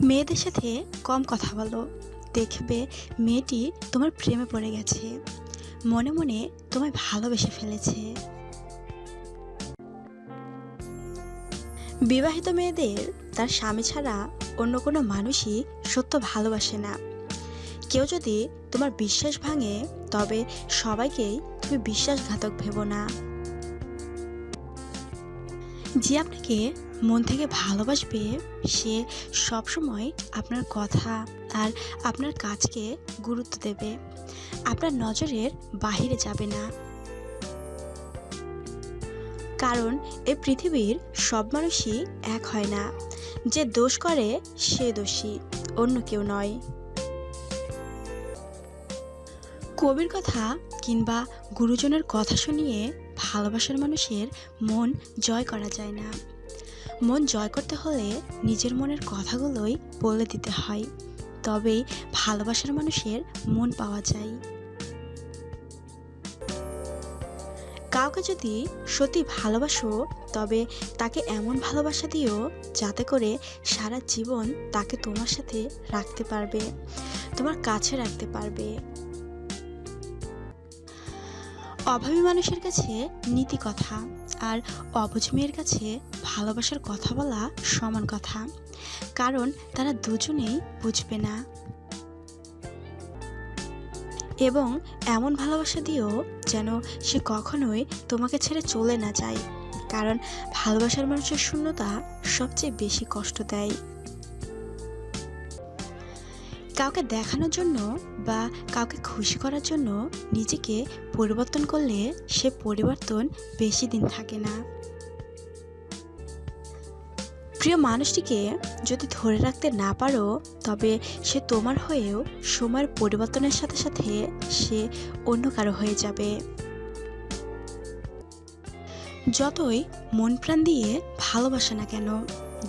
মেয়েদের সাথে কম কথা বলো। দেখবে মেয়েটি তোমার প্রেমে পড়ে গেছে। মনে মনে তোমায় ভালোবেসে ফেলেছে। বিবাহিত মেয়েদের তার স্বামী ছাড়া অন্য কোনো মানুষই সত্য ভালোবাসে না। কেউ যদি তোমার বিশ্বাস ভাঙে, তবে সবাইকেই তুমি বিশ্বাসঘাতক ভেবো না। যে আপনাকে মন থেকে ভালোবাসবে সে সবসময় আপনার কথা আর আপনার কাজকে গুরুত্ব দেবে। আপনার নজরের বাহিরে যাবে না। কারণ এই পৃথিবীর সব মানুষই এক হয় না। যে দোষ করে, সে দোষী, অন্য কেউ নয়। কবির কথা কিংবা গুরুজনের কথা শুনিয়ে ভালোবাসার মানুষের মন জয় করা যায় না। মন জয় করতে হলে নিজের মনের কথাগুলোই বলে দিতে হয়। তবেই ভালোবাসার মানুষের মন পাওয়া যায়। কাউকে যদি সত্যি ভালোবাসো, তবে তাকে এমন ভালোবাসা দিও যাতে করে সারা জীবন তাকে তোমার সাথে রাখতে পারবে, তোমার কাছে রাখতে পারবে। অভাবী মানুষের কাছে নীতি কথা আর অবুঝ মেয়ের কাছে ভালোবাসার কথা বলা সমান কথা। কারণ তারা দুজনেই বুঝবে না। এবং এমন ভালোবাসা দিও যেন সে কখনোই তোমাকে ছেড়ে চলে না যায়। কারণ ভালোবাসার মানুষের শূন্যতা সবচেয়ে বেশি কষ্ট দেয়। কাউকে দেখানোর জন্য বা কাউকে খুশি করার জন্য নিজেকে পরিবর্তন করলে সে পরিবর্তন বেশি দিন থাকে না। প্রিয় মানুষটিকে যদি ধরে রাখতে না পারো, তবে সে তোমার হয়েও সময়ের পরিবর্তনের সাথে সাথে সে অন্য কারও হয়ে যাবে। যতই মন প্রাণ দিয়ে ভালোবাসে না কেন,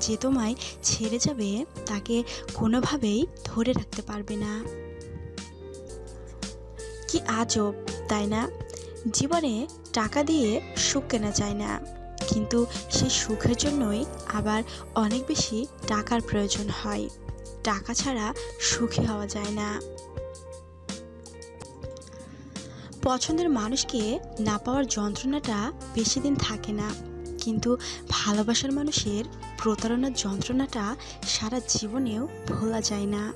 যে তোমায় ছেড়ে যাবে তাকে কোনোভাবেই ধরে রাখতে পারবে না। কি আজব, তাই না? জীবনে টাকা দিয়ে সুখ কেনা যায় না, কিন্তু সেই সুখের জন্যই আবার অনেক বেশি টাকার প্রয়োজন হয়। টাকা ছাড়া সুখী হওয়া যায় না। পছন্দের মানুষকে না পাওয়ার যন্ত্রণাটা বেশি দিন থাকে না। কিন্তু ভালোবাসার মানুষের প্রতারণার যন্ত্রণাটা সারা জীবনেও ভোলা যায় না।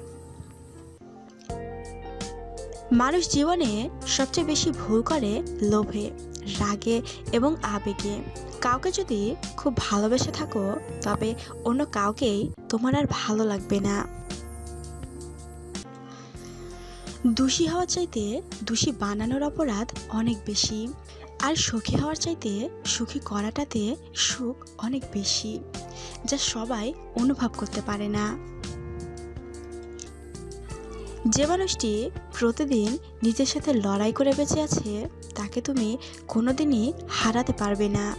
মানুষ জীবনে সবচেয়ে বেশি ভুল করে লোভে, রাগে এবং আবেগে। কাউকে যদি খুব ভালোবেসে থাকো, তবে অন্য কাউকেই তোমার আর ভালো লাগবে না। দোষী হওয়ার চাইতে দোষী বানানোর অপরাধ অনেক বেশি। আর সুখী হওয়ার চাইতে সুখী করাটাতে সুখ অনেক বেশি, যা সবাই অনুভব করতে পারে না। যে মানুষটি প্রতিদিন নিজের সাথে লড়াই করে বেঁচে আছে, তাকে তুমি কোনোদিনই হারাতে পারবে না।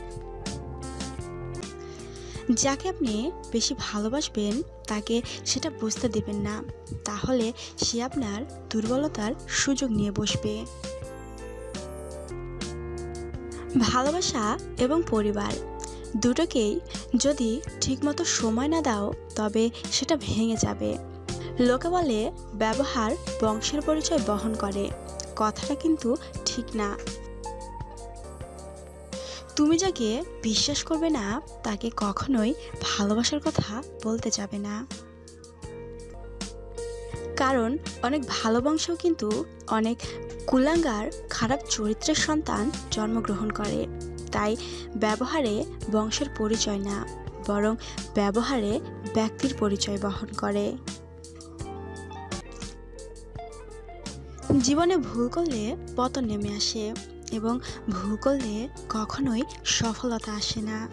যাকে আপনি বেশি ভালোবাসবেন তাকে সেটা বুঝতে দেবেন না। তাহলে সে আপনার দুর্বলতার সুযোগ নিয়ে বসবে। ভালোবাসা এবং পরিবার দুটোকেই যদি ঠিকমতো সময় না দাও, তবে সেটা ভেঙে যাবে। লোকে বলে, ব্যবহার বংশের পরিচয় বহন করে। কথাটা কিন্তু ঠিক না। তুমি যাকে বিশ্বাস করবে না, তাকে কখনোই ভালোবাসার কথা বলতে যাবে না। কারণ অনেক ভালো বংশও কিন্তু অনেক কুলাঙ্গার, খারাপ চরিত্রের সন্তান জন্মগ্রহণ করে। তাই ব্যবহারে বংশের পরিচয় না, বরং ব্যবহারে ব্যক্তির পরিচয় বহন করে। জীবনে ভুল করলে পতন নেমে আসে। এবং ভূগোলে কখনোই সফলতা আসে না।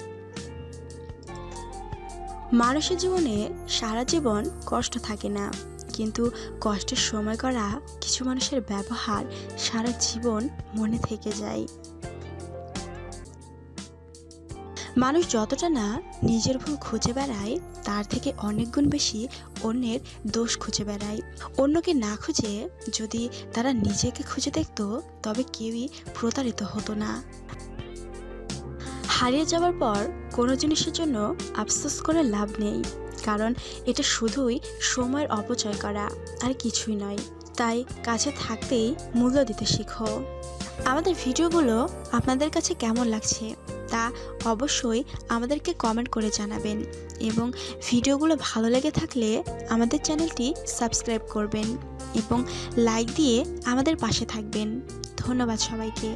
মানুষের জীবনে সারা জীবন কষ্ট থাকে না, কিন্তু কষ্টের সময় করা কিছু মানুষের ব্যবহার সারা জীবন মনে থেকে যায়। মানুষ যতটা না নিজের ভুল খুঁজে বেড়ায়, তার থেকে অনেক গুণ বেশি অন্যের দোষ খুঁজে বেড়ায়। অন্যকে না খুঁজে যদি তারা নিজেকে খুঁজে দেখত, তবে কেউই প্রতারিত হতো না। হারিয়ে যাওয়ার পর কোনো জিনিসের জন্য আফসোস করে লাভ নেই, কারণ এটা শুধুই সময়ের অপচয় করা, আর কিছুই নয়। তাই কাছে থাকতেই মূল্য দিতে শিখো। আমাদের ভিডিওগুলো আপনাদের কাছে কেমন লাগছে? তা অবশ্যই আমাদেরকে কমেন্ট করে জানাবেন। এবং ভিডিওগুলো ভালো লেগে থাকলে আমাদের চ্যানেলটি সাবস্ক্রাইব করবেন এবং লাইক দিয়ে আমাদের পাশে থাকবেন। ধন্যবাদ সবাইকে।